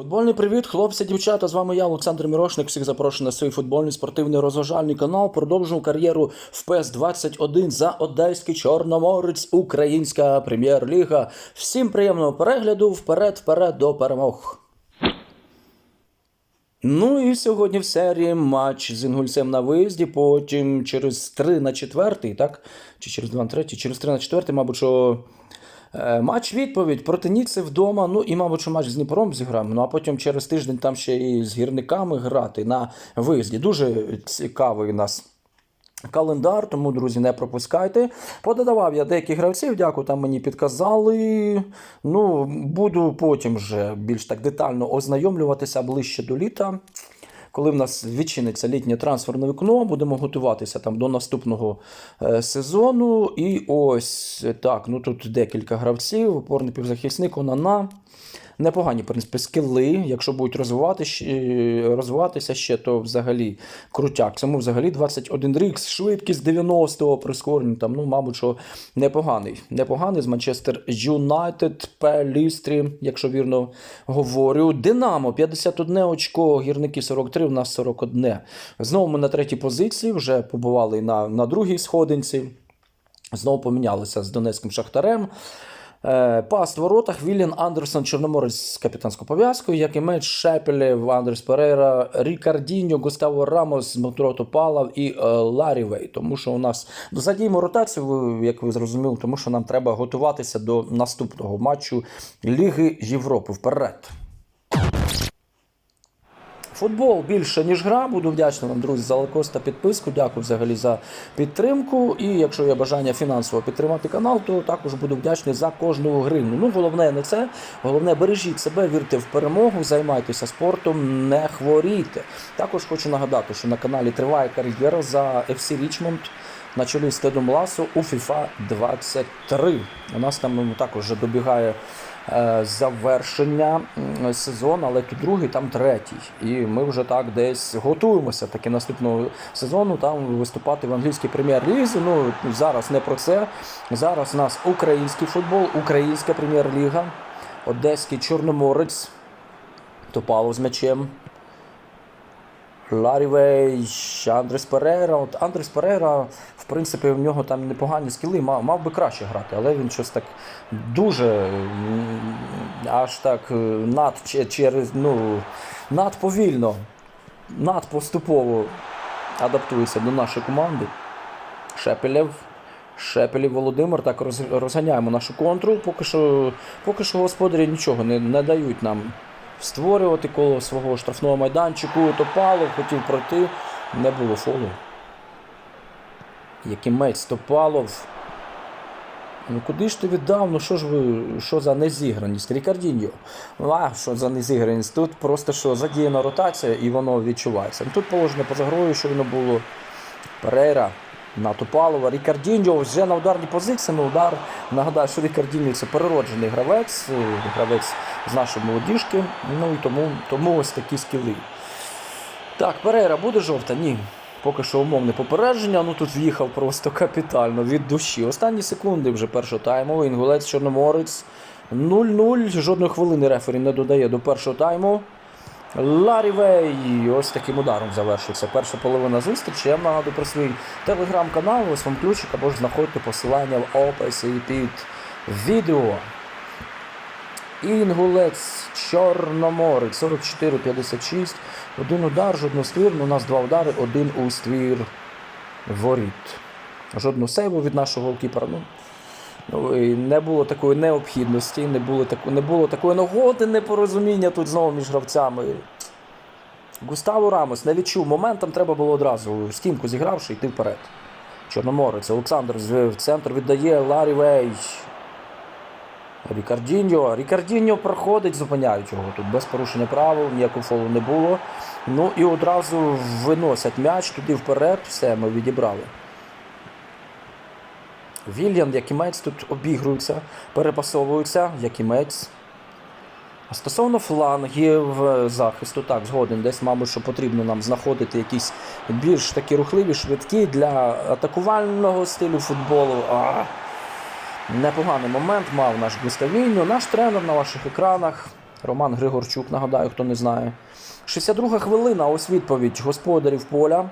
Футбольний привіт, хлопці, дівчата. З вами я, Олександр Мірошник. Всіх запрошую на свій футбольний спортивний розважальний канал. Продовжую кар'єру в ПЕС 21 за Одеський Чорноморець, Українська прем'єр-ліга. Всім приємного перегляду. Вперед, вперед до перемог. Ну і сьогодні в серії матч з Інгульцем на виїзді, потім через 3 на 4, так? Чи через 2 на 3, через 3 на 4, мабуть, що е, матч відповідь проти Ніци вдома. Ну і, мабуть, що матч з Дніпром зіграємо. Ну а потім через тиждень там ще і з гірниками грати на виїзді. Дуже цікавий у нас. Календар, тому, друзі, не пропускайте. Пододавав я деяких гравців, дякую, там мені підказали. Ну, буду потім вже більш так детально ознайомлюватися ближче до літа. Коли в нас відчиниться літнє трансферне вікно, будемо готуватися там до наступного е, сезону. І ось так, ну тут декілька гравців, опорний півзахисник, Онана. Непогані, в принципі, скіли. Якщо будуть розвивати, розвиватися ще, то взагалі крутяк. Цьому взагалі 21 рік, швидкість 90-го прискорення. Ну, мабуть, що непоганий. Непоганий з Манчестер Юнайтед, Пелістрі, якщо вірно говорю. Динамо 51 очко, гірники 43, в нас 41. Знову ми на третій позиції, вже побували на, на другій сходинці. Знову помінялися з Донецьким Шахтарем. Е, Пас в воротах Віллін Андерсон Чорноморець з капітанською пов'язкою, як і меч Шепелєв, Андрес Перейра, Рікардіньо, Густаво Рамос, Дмитро Топалов і е, Ларі Вей. Тому що у нас задіємо ротацію, як ви зрозуміли, тому що нам треба готуватися до наступного матчу Ліги Європи. Вперед! Футбол більше, ніж гра. Буду вдячний вам, друзі, за лайкос та підписку. Дякую взагалі за підтримку. І якщо є бажання фінансово підтримати канал, то також буду вдячний за кожну гривню. Ну, головне не це. Головне, бережіть себе, вірте в перемогу, займайтеся спортом, не хворійте. Також хочу нагадати, що на каналі триває кар'єра за FC Річмонд на чолі з Тедом Ласо у FIFA 23. У нас там ну, також добігає завершення сезону, але тут другий, там третій. І ми вже так десь готуємося таки наступного сезону там виступати в англійській прем'єр-лізі. Ну зараз не про це. Зараз у нас український футбол, українська прем'єр-ліга, Одеський Чорноморець, Топало з м'ячем. Ларівей, Андрес Перейра. От Андрес Перейра, в принципі, в нього там непогані скіли, мав, мав би краще грати, але він щось так дуже аж так е, над через ну, надповільно, надпоступово адаптується до нашої команди. Шепелєв. Шепелів Володимир так розганяємо нашу контру. Поки що, поки що господарі нічого не, не дають нам створювати коло свого штрафного майданчику. Топалов хотів пройти, не було фолу. Якимець Топалов. Ну куди ж ти віддав? Ну що ж ви, що за незіграність? Рікардіньо. А, що за незіграність? Тут просто що задіяна ротація і воно відчувається. Ну, Тут положено поза грою, що воно було. Перейра на Топалова. Рікардіньо вже на ударній позиції, на удар. Нагадаю, що Рікардіньо це перероджений гравець, е, гравець з нашої молодіжки. Ну і тому, тому ось такі скіли. Так, Перейра буде жовта? Ні. Поки що умовне попередження, ну тут в'їхав просто капітально від душі. Останні секунди вже першого тайму. Інгулець Чорноморець 0-0. Жодної хвилини рефері не додає до першого тайму. Ларівей ось таким ударом завершується перша половина зустрічі. Я нагадую про свій телеграм-канал, ось вам ключик, або ж знаходьте посилання в описі під відео. Інгулець Чорноморець 44-56. Один удар, жодного ствір. У нас два удари, один у ствір воріт. Жодного сейву від нашого голкіпера. Ну, не було такої необхідності, не було, таку, не було такої нагоди, непорозуміння тут знову між гравцями. Густаво Рамос не відчув моментом, треба було одразу стінку зігравши йти вперед. Чорноморець, Олександр в центр віддає Ларі Вей. Рікардіньо. Рікардіньо проходить, зупиняють його тут без порушення правил, ніякого фолу не було. Ну і одразу виносять м'яч туди вперед. Все, ми відібрали. Вільям, Якімець тут обігруються, перепасовуються. Якімець. Стосовно флангів е, захисту, так, згоден, десь, мабуть, що потрібно нам знаходити якісь більш такі рухливі, швидкі для атакувального стилю футболу. А, непоганий момент мав наш Густавіньо. Наш тренер на ваших екранах. Роман Григорчук, нагадаю, хто не знає. 62 хвилина, ось відповідь господарів поля.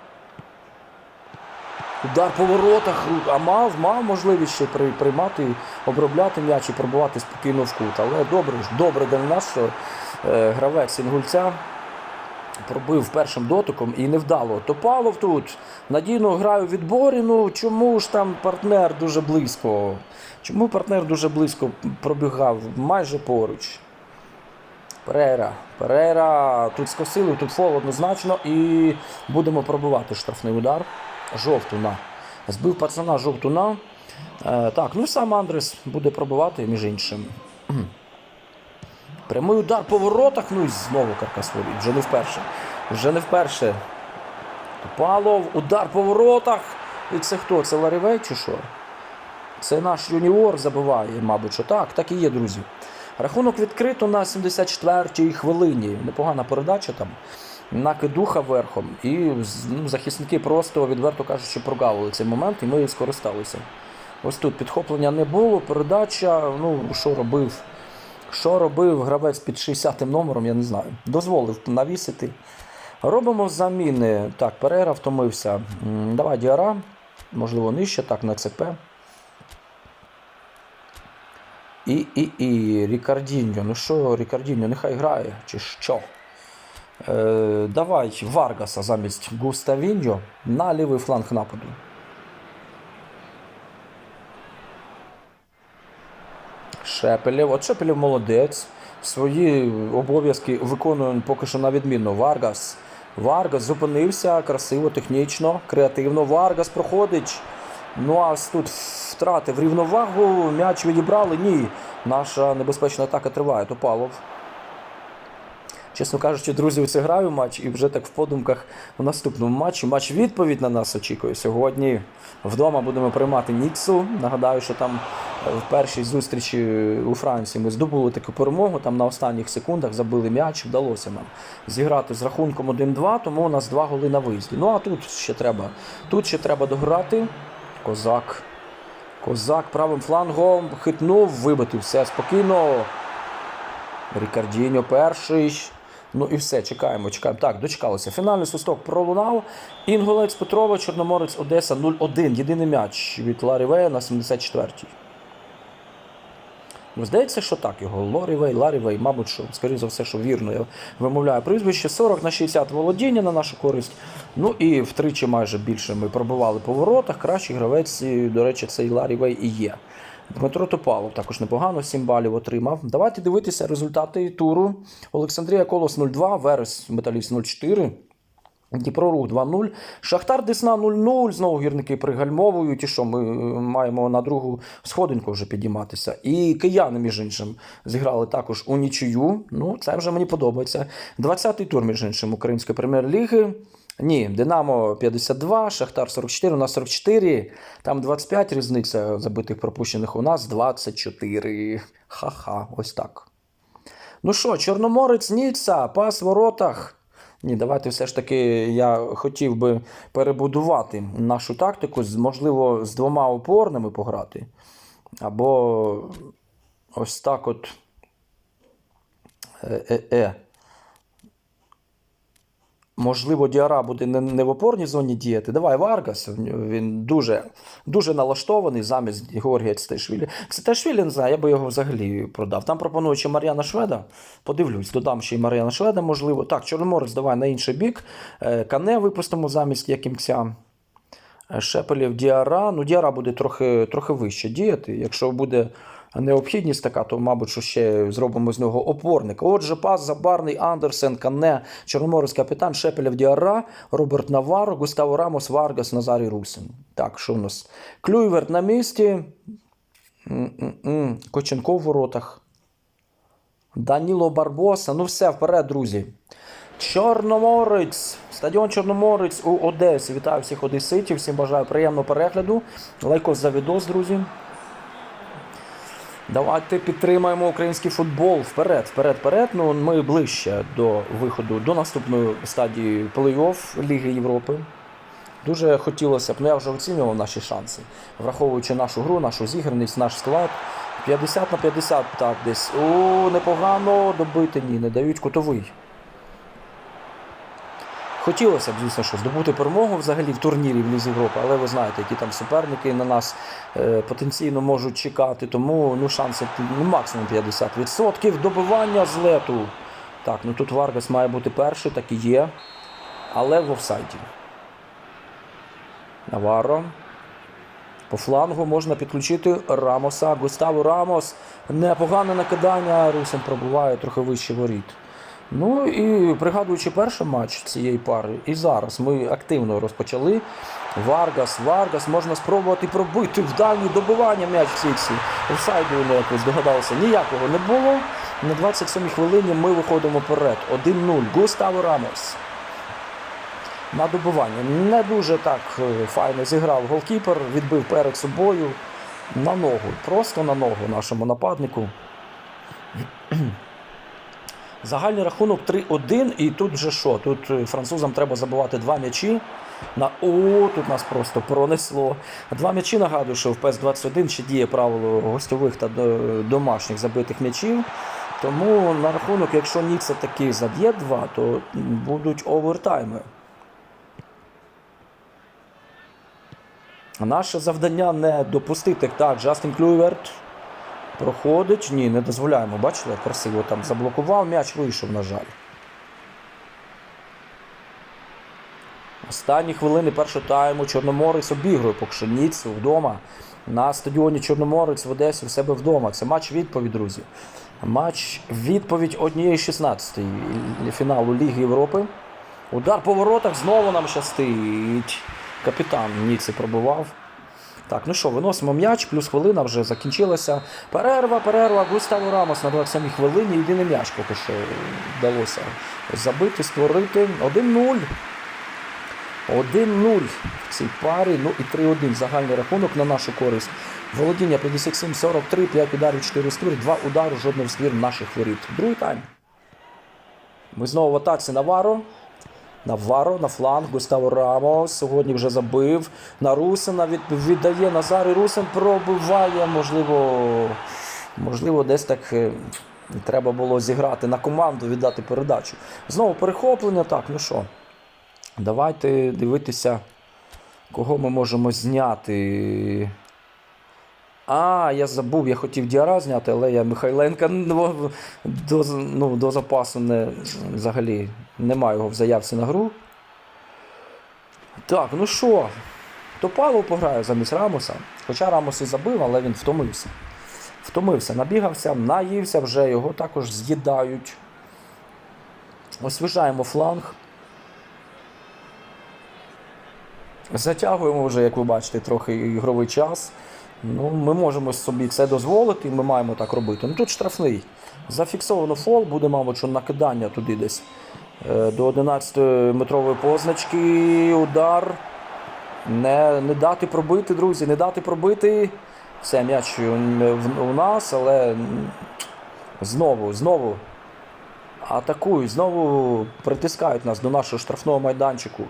Удар по воротах, а мав, можливість ще приймати, обробляти м'яч і пробувати спокійно в кут. Але добре, добре для нас, е, гравець інгульця пробив першим дотиком і невдало. Топалов тут надійно грає у відборі. Ну чому ж там партнер дуже близько? Чому партнер дуже близько пробігав майже поруч? Перейра. Перейра тут скосили, тут фол однозначно і будемо пробивати штрафний удар. Жовтуна. Збив пацана жовтуна. Е, так, ну сам Андрес буде пробивати, між іншим. Прямий удар по воротах, ну і знову каркас воріт. Вже не вперше. Вже не вперше. Топалов, удар по воротах. І це хто? Це Ларівей чи що? Це наш юніор забиває, мабуть, що так, так і є, друзі. Рахунок відкрито на 74-й хвилині. Непогана передача там. Накидуха верхом. І ну, захисники просто, відверто кажучи, прогавили цей момент, і ми скористалися. Ось тут підхоплення не було, передача, ну, що робив? Що робив гравець під 60-м номером, я не знаю. Дозволив навісити. Робимо заміни. Так, Перейра втомився. Давай Діара. Можливо, нижче, так, на ЦП. І, і, і Рікардіньо. Ну що, Рікардіньо, нехай грає, чи що? Е, давай Варгаса замість Густавіньо на лівий фланг нападу. Шепелєв. От Шепелєв молодець. Свої обов'язки виконує поки що на відмінно. Варгас. Варгас зупинився красиво, технічно, креативно. Варгас проходить. Ну а тут втратив рівновагу, м'яч відібрали. Ні. Наша небезпечна атака триває. Топалов. Чесно кажучи, друзі, це граю матч і вже так в подумках у наступному матчі. Матч відповідь на нас очікує. Сьогодні вдома будемо приймати Ніцу. Нагадаю, що там е, в першій зустрічі у Франції ми здобули таку перемогу. Там на останніх секундах забили м'яч. Вдалося нам зіграти з рахунком 1-2, тому у нас два голи на виїзді. Ну а тут ще треба. Тут ще треба дограти. Козак. Козак правим флангом хитнув, вибити все спокійно. Рікардіньо перший. Ну і все, чекаємо, чекаємо. Так, дочекалися. Фінальний свисток пролунав. Інгулець Петрова, Чорноморець Одеса 0-1. Єдиний м'яч від Ларівея на 74-й. Ну, Здається, що так його. Лорівей, Ларівей, мабуть, що, скоріше за все, що вірно я вимовляю прізвище. 40 на 60 володіння на нашу користь. Ну і втричі майже більше ми пробивали по воротах. Кращий гравець, до речі, цей Ларівей і є. Дмитро Топалов також непогано, 7 балів отримав. Давайте дивитися результати туру. Олександрія Колос 0-2, Верес Металіст 0-4. Дніпрорух 2-0. Шахтар Десна 0-0. Знову гірники пригальмовують. І що ми е, маємо на другу сходинку вже підійматися. І кияни, між іншим, зіграли також у нічию. Ну, це вже мені подобається. 20-й тур, між іншим, Української прем'єр-ліги. Ні, Динамо 52, Шахтар 44, у нас 44, там 25 різниця забитих пропущених, у нас 24. Ха-ха, ось так. Ну що, Чорноморець, Ніцца, пас в воротах. Ні, давайте все ж таки я хотів би перебудувати нашу тактику, можливо, з двома опорними пограти. Або ось так от. Е-е-е. Можливо, Діара буде не, в опорній зоні діяти. Давай Варгас. Він дуже, дуже налаштований замість Георгія Циташвілі. Циташвілі, не знаю, я би його взагалі продав. Там пропонують ще Мар'яна Шведа. Подивлюсь, додам ще й Мар'яна Шведа, можливо. Так, Чорноморець, давай на інший бік. Е, Кане випустимо замість Якимця. Е, Шепелів Діара. Ну, Діара буде трохи, трохи вище діяти. Якщо буде необхідність така, то, мабуть, що ще зробимо з нього опорника. Отже, пас Забарний, Андерсен, Кане, Чорноморець капітан, Шепелів Діара, Роберт Наваро, Густаво Рамос, Варгас, Назарій Русин. Так, що в нас? Клюйверт на місці. Коченко в воротах. Даніло Барбоса. Ну все, вперед, друзі. Чорноморець. Стадіон Чорноморець у Одесі. Вітаю всіх одеситів. Всім бажаю приємного перегляду. Лайкос за відос, друзі. Давайте підтримаємо український футбол. Вперед, вперед, вперед. Ну, ми ближче до виходу до наступної стадії плей-офф Ліги Європи. Дуже хотілося б, ну я вже оцінював наші шанси, враховуючи нашу гру, нашу зіграність, наш склад. 50 на 50 так десь. О, непогано добити. Ні, не дають кутовий. Хотілося б, звісно, що здобути перемогу взагалі в турнірі в Лізі Європи, але ви знаєте, які там суперники на нас е, потенційно можуть чекати. Тому ну, шанси ну, максимум 50%. Добивання з лету. Так, ну тут Варгас має бути перший, так і є. Але в офсайді. Наварро. По флангу можна підключити Рамоса. Густаво Рамос. Непогане накидання. Русин пробуває трохи вище воріт. Ну і пригадуючи перший матч цієї пари, і зараз ми активно розпочали. Варгас, Варгас, можна спробувати пробити в дальні добивання м'яч в сітці. Офсайду якось догадалося. Ніякого не було. На 27-й хвилині ми виходимо вперед. 1-0. Густаво Рамос. На добивання. Не дуже так е, файно зіграв голкіпер, відбив перед собою на ногу. Просто на ногу нашому нападнику. Загальний рахунок 3-1, і тут вже що? Тут е, французам треба забивати два м'ячі. На О, тут нас просто пронесло. Два м'ячі нагадую, що в ПЕС-21 ще діє правило гостьових та домашніх забитих м'ячів. Тому на рахунок, якщо Нікса таки заб'є два, то будуть овертайми. Наше завдання не допустити. Так, Джастін Клюверт проходить. Ні, не дозволяємо. Бачили, як красиво там заблокував, м'яч вийшов, на жаль. Останні хвилини першого тайму Чорноморець обігрує Ніцу вдома. На стадіоні Чорноморець в Одесі в себе вдома. Це матч відповідь, друзі. Матч відповідь однієї 16-ї фіналу Ліги Європи. Удар по воротах знову нам щастить. Капітан Ніци пробував. Так, ну що, виносимо м'яч, плюс хвилина вже закінчилася. Перерва, перерва. Густаво Рамос на 27-й хвилині. Єдиний м'яч поки що вдалося забити, створити. 1-0. 1-0 в цій парі. Ну і 3-1 загальний рахунок на нашу користь. Володіння 57-43, 5 ударів, 4 ствір, 2 удари, жодний ствір наших воріт. Другий тайм. Ми знову в атаці Наваро. Наваро на фланг, Густаво Рамос сьогодні вже забив. На Русина від, віддає Назар і Русин пробиває. Можливо, можливо, десь так е, треба було зіграти на команду, віддати передачу. Знову перехоплення. Так, ну що, давайте дивитися, кого ми можемо зняти. А, я забув, я хотів Діара зняти, але я Михайленка до, ну, до запасу не, взагалі не маю його в заявці на гру. Так, ну що, то Павло пограє замість Рамоса. Хоча Рамос і забив, але він втомився. Втомився, набігався, наївся вже, його також з'їдають. Освіжаємо фланг. Затягуємо вже, як ви бачите, трохи ігровий час. Ну, ми можемо собі це дозволити, і ми маємо так робити. Ну тут штрафний. Зафіксовано фол, буде, мабуть, що накидання туди десь до 11-метрової позначки. Удар. Не, не дати пробити, друзі, не дати пробити. Все, м'яч у нас, але знову, знову атакують, знову притискають нас до нашого штрафного майданчику.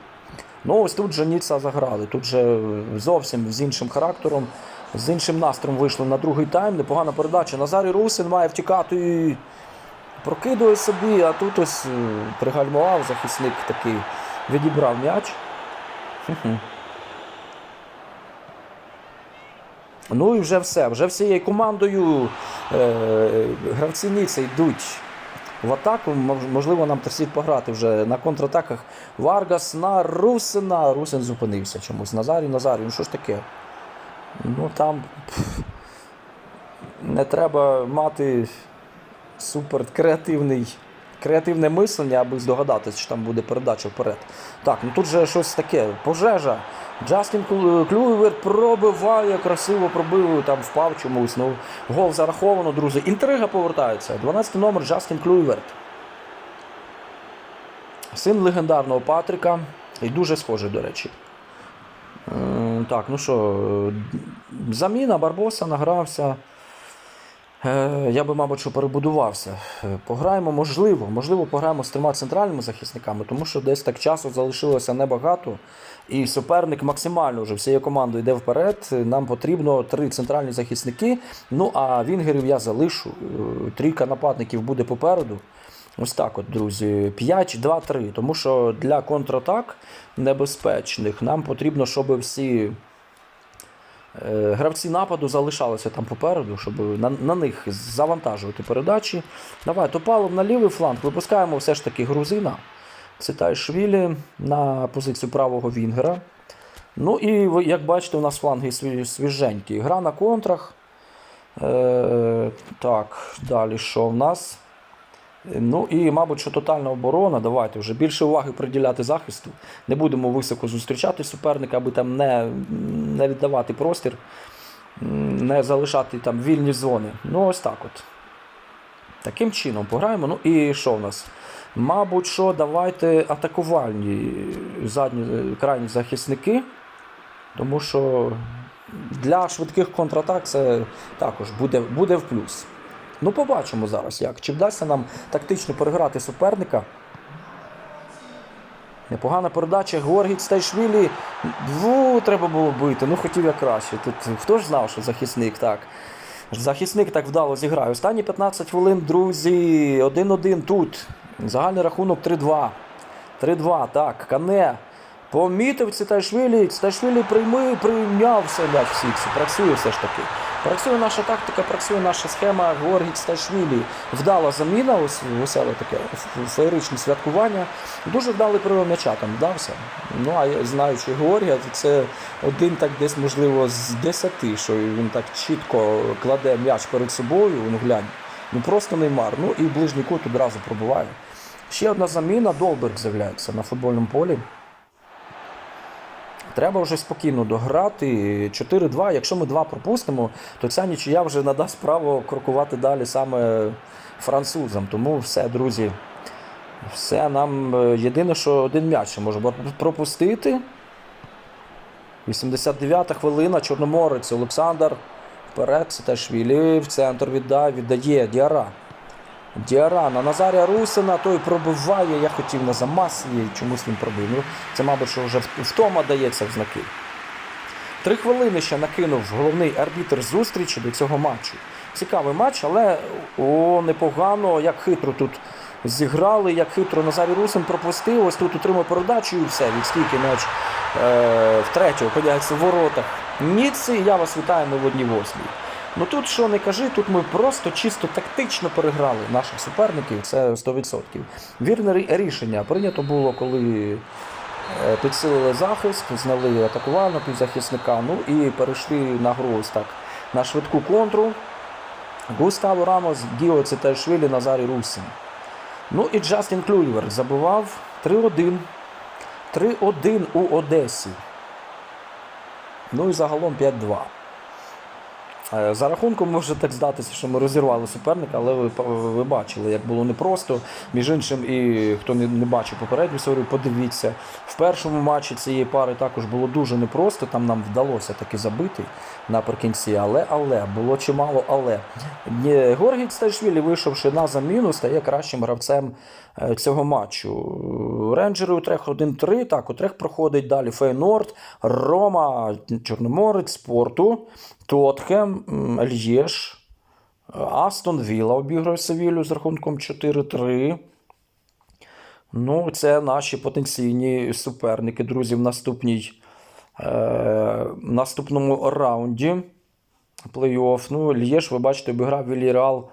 Ну, ось тут же Ніца заграли. Тут же зовсім з іншим характером, з іншим настроєм вийшли на другий тайм. Непогана передача. Назарій Русин має втікати. Прокидує собі, а тут ось пригальмував захисник такий, відібрав м'яч. Ну і вже все. Вже всією командою е, гравці Ніци йдуть в атаку. Можливо, нам слід пограти вже на контратаках. Варгас на Русина. Русин зупинився чомусь. Назарій, Назарій, ну що ж таке? Ну там пф, не треба мати супер креативний. Креативне мислення, аби здогадатися, що там буде передача вперед. Так, ну тут же щось таке. Пожежа. Джастін Клю- Клюєвер пробиває, красиво пробив, там впав чомусь. Ну, гол зараховано, друзі. Інтрига повертається. 12 номер Джастін Клюєверт. Син легендарного Патріка. І дуже схожий, до речі. Е, Так, ну що, е, заміна Барбоса награвся. Е, Я би, мабуть, що перебудувався. Е, Пограємо, можливо, можливо, пограємо з трьома центральними захисниками, тому що десь так часу залишилося небагато. І суперник максимально вже всією командою йде вперед. Нам потрібно три центральні захисники. Ну а вінгерів я залишу. Е, Трійка нападників буде попереду. Ось так, от, друзі, 5-2-3. Тому що для контратак небезпечних нам потрібно, щоб всі гравці нападу залишалися там попереду, щоб на, на них завантажувати передачі. Давай, Топалов на лівий фланг. Випускаємо все ж таки грузина. Цитайшвілі на позицію правого вінгера. Ну і як бачите, у нас фланги свіженькі. Гра на контрах. Е, так, далі що в нас? Ну і, мабуть, що тотальна оборона. Давайте вже більше уваги приділяти захисту. Не будемо високо зустрічати суперника, аби там не, не віддавати простір, не залишати там вільні зони. Ну, ось так от. Таким чином пограємо. Ну і що в нас? Мабуть, що давайте атакувальні задні е, крайні захисники. Тому що для швидких контратак це також буде, буде в плюс. Ну, побачимо зараз, як. Чи вдасться нам тактично переграти суперника. Непогана передача. Георгій Стайшвілі. Ву, треба було бити. Ну, хотів я краще. Тут хто ж знав, що захисник так. Захисник так вдало зіграє. Останні 15 хвилин, друзі. 1-1 тут. Загальний рахунок 3-2. 3-2. Так, Кане. Помітив Цитайшвілі. Цитайшвілі прийми, прийняв м'яч в. Працює все ж таки. Працює наша тактика, працює наша схема. Георгій Цитайшвілі. Вдала заміна, ось веселе таке феєричне святкування. Дуже вдалий прийом м'яча там вдався. Ну, а знаючи Георгія, це один так десь, можливо, з десяти, що він так чітко кладе м'яч перед собою. Ну глянь. Ну просто неймар. Ну і ближній кут одразу пробуває. Ще одна заміна. Долберг з'являється на футбольному полі. Треба вже спокійно дограти. 4-2. Якщо ми 2 пропустимо, то ця нічия вже надасть право крокувати далі саме французам. Тому все, друзі. Все нам е, єдине, що один м'яч може пропустити. 89-та хвилина. Чорноморець Олександр. Вперед, Ситашвілі в центр віддає, віддає Діара. Діара на Назарія Русина, той пробиває. Я хотів на замас і чомусь він пробив. Ну, це, мабуть, що вже втома дається в знаки. Три хвилини ще накинув головний арбітр зустрічі до цього матчу. Цікавий матч, але о, непогано, як хитро тут зіграли, як хитро Назарій Русин пропустив. Ось тут отримав передачу і все. Від скільки м'яч е, втретє опиняється в воротах Ніци. Я вас вітаю на в одній восьмій. Ну тут що не кажи, тут ми просто чисто тактично переграли наших суперників, це 100%. Вірне рішення прийнято було, коли е, підсилили захист, зняли атакувального півзахисника, ну і перейшли на гру ось так на швидку контру. Густаво Рамос, Діо Цитайшвілі, Назарій Русин. Ну і Джастін Клюєвер забивав 3-1. 3-1 у Одесі. Ну і загалом 5-2. Е, За рахунком може так здатися, що ми розірвали суперника, але ви, ви бачили, як було непросто. Між іншим, і хто не, не бачив попередню серію, подивіться. В першому матчі цієї пари також було дуже непросто. Там нам вдалося таки забити наприкінці, але але було чимало але. Георгій Сташвілі, вийшовши на заміну, стає кращим гравцем е, цього матчу. Рейнджери Утрех 1-3. Так, Утрех проходить далі Фейнорд, Рома, Чорноморець, Спорту. Тотхем, Льєш, Астон Вілла обіграє Севілю з рахунком 4-3. Ну, це наші потенційні суперники, друзі, в наступній, е, наступному раунді плей-офф. Ну, Льєш, ви бачите, обіграв Вільяреал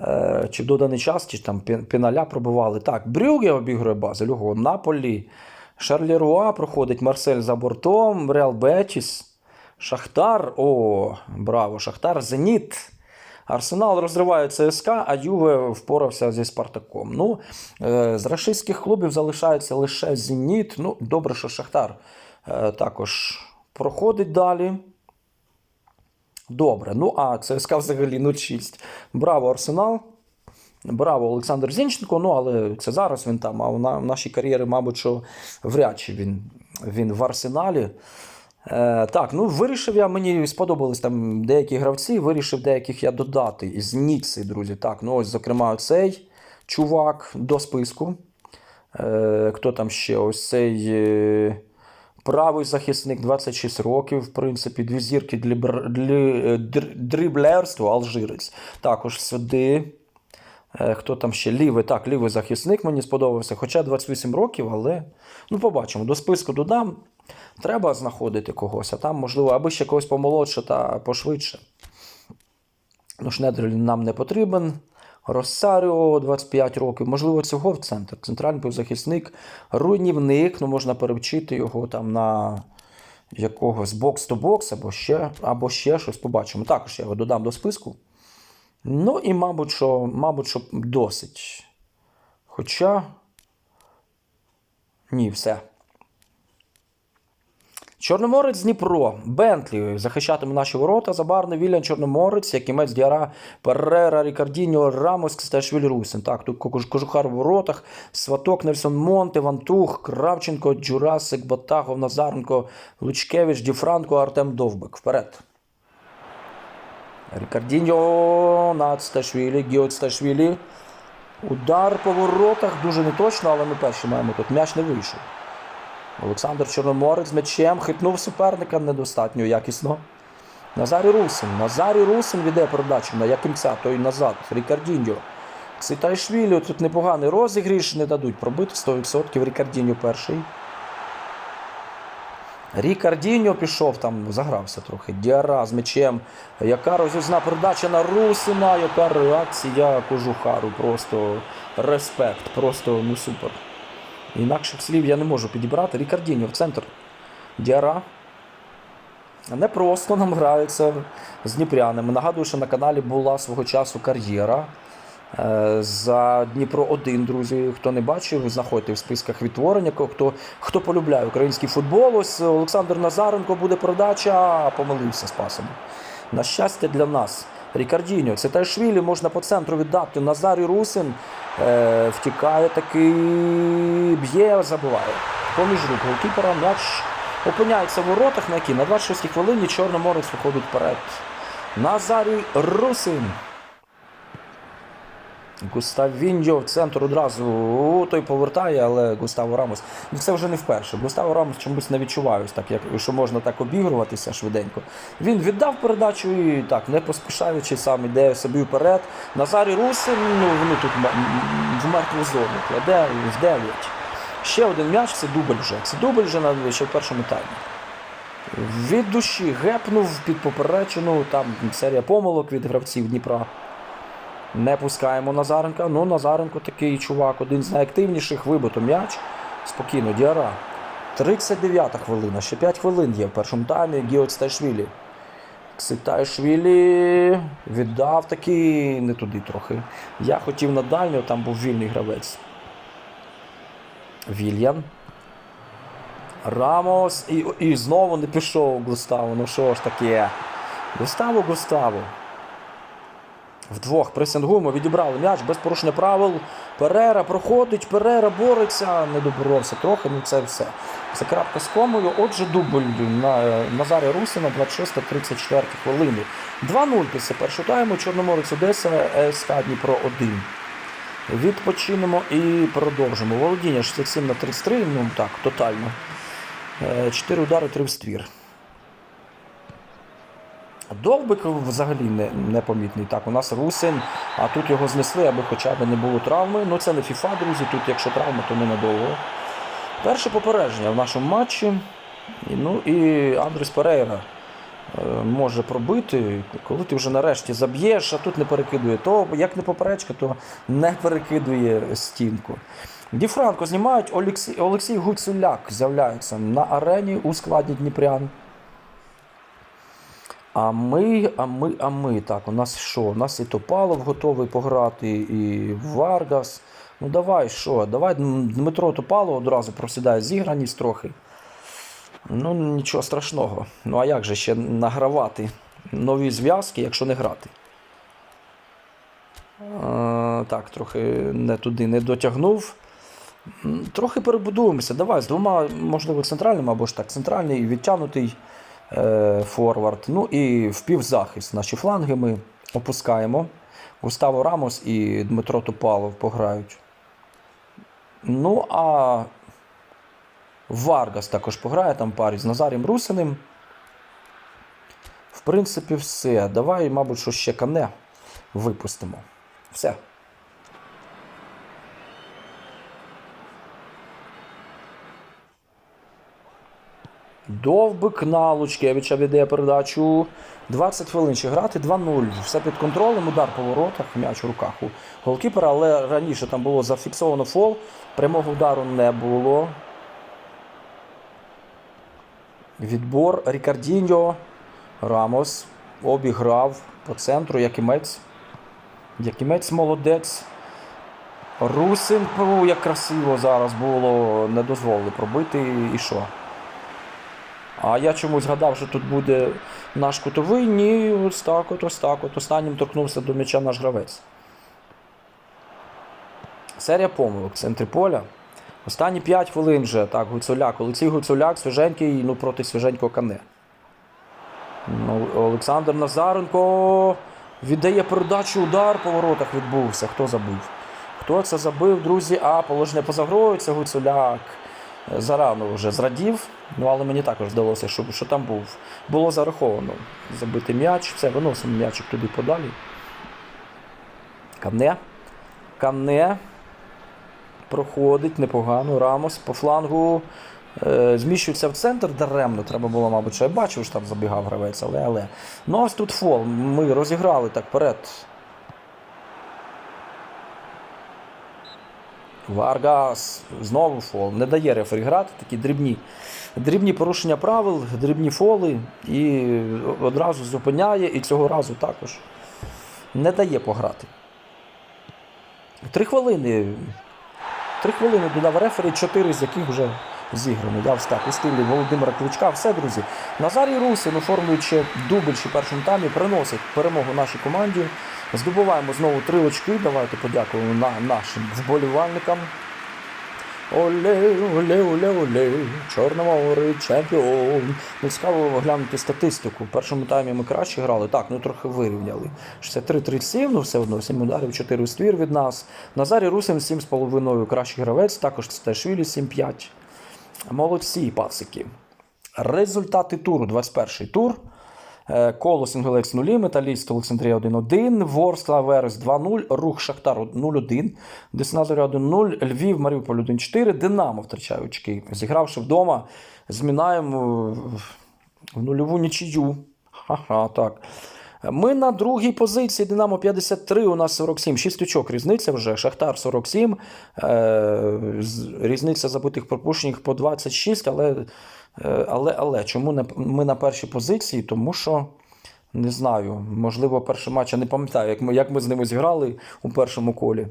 е, чи в доданий час, чи там пен- пеналя пробивали. Так, Брюге обігрує Базель, Наполі. Шарлеруа проходить Марсель за бортом, Реал Бетіс. Шахтар, о, браво, Шахтар, Зеніт. Арсенал розриває ЦСКА, а Юве впорався зі Спартаком. Ну, е, з рашистських клубів залишається лише Зеніт. Ну, добре, що Шахтар е, також проходить далі. Добре. Ну, а ЦСКА взагалі 0-6. Браво, Арсенал. Браво, Олександр Зінченко. Ну, але це зараз він там. А в нашій кар'єрі, мабуть, що вряд чи він, він в арсеналі. Е, так, ну вирішив я, мені сподобались там деякі гравці, вирішив деяких я додати із Ніци, друзі. Так, ну ось, зокрема, цей чувак до списку. Е, хто там ще? Ось цей е, правий захисник 26 років, в принципі, дві зірки для, е, др- дриблерства, алжирець. Також сюди. Е, Хто там ще? Лівий, так, лівий захисник мені сподобався. Хоча 28 років, але ну, побачимо. До списку додам. Треба знаходити когось, а там, можливо, аби ще когось помолодше та пошвидше. Ну, Шнедрель нам не потрібен. Росаріо 25 років, можливо, цього в центр. Центральний півзахисник, руйнівник, ну можна перевчити його там на якогось бокс-то-бокс або ще, або ще щось побачимо. Також я його додам до списку. Ну і, мабуть, що, мабуть, що досить. Хоча. Ні, все. Чорноморець Дніпро, Бентлі захищатиме наші ворота. Забарний Вільян Чорноморець, Якимець Діара, Перера, Рікардіньо, Рамос, Сташвіль Русин. Так, тут Кожухар в воротах, Сваток, Нельсон Монте, Вантух, Кравченко, Джурасик, Батагов, Назаренко, Лучкевич, Діфранко, Артем Довбик. Вперед. Рікардіньо на Сташвілі, Гіот Сташвілі. Удар по воротах дуже неточно, але ми перші маємо тут. М'яч не вийшов. Олександр Чорноморець з м'ячем хитнув суперника недостатньо якісно. Назарій Русин. Назарій Русин веде передачу на Якимця, той назад. Рікардіньо. Цитайшвілі тут непоганий розігріш, не дадуть пробити 100%. Рікардіньо перший. Рікардіньо пішов там, загрався трохи. Діара з м'ячем. Яка розізна передача на Русина, яка реакція Кожухару. Просто респект, просто ну супер. Інакших слів я не можу підібрати. Рікардіньо в центр. Діара. Не просто нам граються з Дніпрянами. Нагадую, що на каналі була свого часу кар'єра. Е, За Дніпро 1, друзі. Хто не бачив, знаходьте в списках відтворення. Хто, хто полюбляє український футбол, ось Олександр Назаренко буде передача, помилився з пасом. На щастя для нас. Рікардіньо, це Тайшвілі можна по центру віддати. Назарій Русин е, втікає таки, б'є, забиває. Поміж рук голкіпера м'яч опиняється в воротах, на які на 26 хвилині Чорноморець виходить вперед. Назарій Русин. Густав Віньо в центр одразу О, той повертає, але Густаво Рамос. Ну це вже не вперше. Густаво Рамос чомусь не відчуваю, так, як, що можна так обігруватися швиденько. Він віддав передачу і так, не поспішаючи, сам іде собі вперед. Назарій Русин, ну вони тут в мертву зону кладе в 9. Ще один м'яч, це дубль вже. Це дубль вже на ще в першому таймі. Від душі гепнув під поперечину, там серія помилок від гравців Дніпра. Не пускаємо Назаренка. Ну, Назаренко такий чувак, один з найактивніших вибито м'яч. Спокійно, Діара. 39 хвилина, ще 5 хвилин є в першому таймі. Гіот Стайшвілі. Кситайшвілі віддав такий не туди трохи. Я хотів на дальню, там був вільний гравець. Вільян. Рамос. І, і знову не пішов Густаво. Ну що ж таке? Густаво, Густаво. Вдвох пресингуємо, відібрали м'яч без порушення правил. Перера проходить, Перера бореться, не доборовся трохи, ну це все. Це крапка з комою. Отже, дубль на Назарія Русина, 26-34 хвилини. 2-0 після першого тайму. Чорноморець Одеса, СК Дніпро 1. Відпочинемо і продовжимо. Володіння 67 на 33, ну так, тотально. 4 удари, 3 в ствір. Довбик взагалі не, непомітний. Так, у нас Русин, а тут його знесли, аби хоча б не було травми. Ну це не FIFA, друзі. Тут, якщо травма, то ненадовго. Перше попередження в нашому матчі. Ну і Андрес Перейра е, може пробити, коли ти вже нарешті заб'єш, а тут не перекидує. То як не поперечка, то не перекидує стінку. Ді Франко знімають Олексій, Олексій Гуцуляк з'являється на арені у складі Дніпрян. А ми, а ми, а ми. Так, у нас що? У нас і Топалов готовий пограти, і Варгас. Ну давай, що? Давай Дмитро Топалов одразу просідає зіграність трохи. Ну, нічого страшного. Ну а як же ще награвати нові зв'язки, якщо не грати? А, так, трохи не туди не дотягнув. Трохи перебудуємося. Давай з двома, можливо, центральними або ж так, центральний відтягнутий форвард. Ну і в півзахист наші фланги ми опускаємо. Густаво Рамос і Дмитро Тупалов пограють. Ну, а Варгас також пограє там парі з Назарієм Русиним. В принципі, все. Давай, мабуть, що ще кане випустимо. Все. Довбик на Лучкевича віддає передачу. 20 хвилин ще грати, 2-0. Все під контролем, удар по воротах, м'яч у руках у голкіпера, але раніше там було зафіксовано фол. Прямого удару не було. Відбор Рікардіньо. Рамос обіграв по центру. Якимець. Якимець молодець. Русин, як красиво зараз було, не дозволили пробити і що. А я чомусь згадав, що тут буде наш кутовий. Ні, ось так от, ось так от. Останнім торкнувся до м'яча наш гравець. Серія помилок в центрі поля. Останні 5 хвилин вже так, Гуцуляк. Олексій Гуцуляк, свіженький, ну проти свіженького кане. Ну, Олександр Назаренко віддає передачу, удар по воротах відбувся. Хто забив? Хто це забив, друзі? А положення поза грою, це Гуцуляк. Зарано вже зрадів, ну але мені також здалося, що, що там був. Було зараховано забити м'яч, все, виносимо м'ячик туди подалі. Кане. Кане. Проходить непогано. Рамос по флангу. Е, зміщується в центр даремно. Треба було, мабуть, що я бачив, що там забігав гравець, але. але. Ну ось тут фол. Ми розіграли так вперед. Варгас знову фол. Не дає рефері грати, такі дрібні. Дрібні порушення правил, дрібні фоли і одразу зупиняє, і цього разу також не дає пограти. Три хвилини. Три хвилини додав рефері, чотири з яких вже зіграно. Я ось у стилі Володимира Кличка. Все, друзі. Назарій Русин, оформлюючи дубль у першому таймі, приносить перемогу нашій команді. Здобуваємо знову три очки. Давайте подякуємо на нашим вболівальникам. Оле, оле, оле, оле, Чорноморий, чемпіон. Ну, цікаво глянути статистику. В першому таймі ми краще грали. Так, ну трохи вирівняли. 63-37, ну все одно, 7 ударів, 4 ствір від нас. Назарій Русин 7,5 кращий гравець, також Стешвілі 7-5. Молодці, пацики. Результати туру, 21 тур. Е, Коло Сінгелекс 0, Металіст Олександрія 1-1, Ворскла Верес 2-0, Рух Шахтар 0-1, Деснадоря 1-0, Львів Маріуполь 1-4, Динамо втрачає очки. Зігравши вдома, змінаємо в нульову нічию. Ха-ха, так. Ми на другій позиції Динамо 53, у нас 47, 6 очок різниця вже. Шахтар 47, е, різниця забитих пропущених по 26, але, е, але, але чому ми на першій позиції? Тому що, не знаю, можливо, перший матч, я не пам'ятаю, як ми, як ми з ними зіграли у першому колі.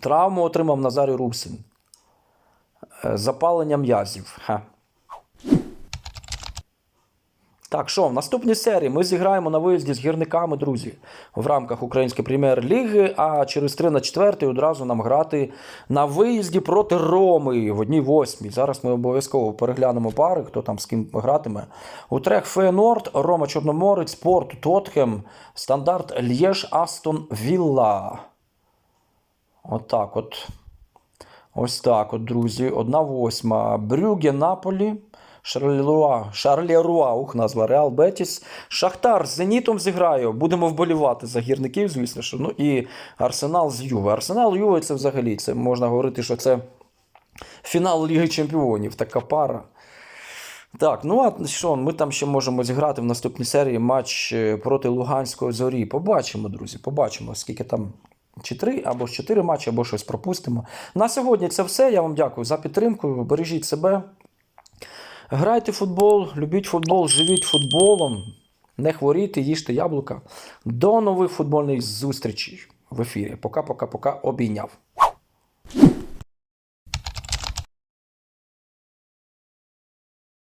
Травму отримав Назарій Русин. Е, Запалення м'язів. Ха. Так, що, в наступній серії ми зіграємо на виїзді з гірниками, друзі, в рамках Української прем'єр-ліги, а через 3 на 4 одразу нам грати на виїзді проти Роми в одній восьмій. Зараз ми обов'язково переглянемо пари, хто там з ким гратиме. Утрех Фейнорд, Рома Чорноморець, Порт Тотхем, Стандарт Лєш, Астон Вілла. Отак от. Ось так от, друзі. Одна восьма. Брюге Наполі. Шарлеруа, Шарлеруа, ух, назва Реал Бетіс. Шахтар з Зенітом зіграє. Будемо вболівати за гірників, звісно. що. Ну і Арсенал з Юве. Арсенал Юве це взагалі. Це можна говорити, що це фінал Ліги Чемпіонів. Така пара. Так, ну а що, ми там ще можемо зіграти в наступній серії матч е, проти Луганської зорі. Побачимо, друзі, побачимо, скільки там. Чи три, або чотири матчі, або щось пропустимо. На сьогодні це все. Я вам дякую за підтримку. Бережіть себе. Грайте в футбол, любіть футбол, живіть футболом. Не хворійте, їжте яблука. До нових футбольних зустрічей в ефірі. Пока-пока-пока. Обійняв.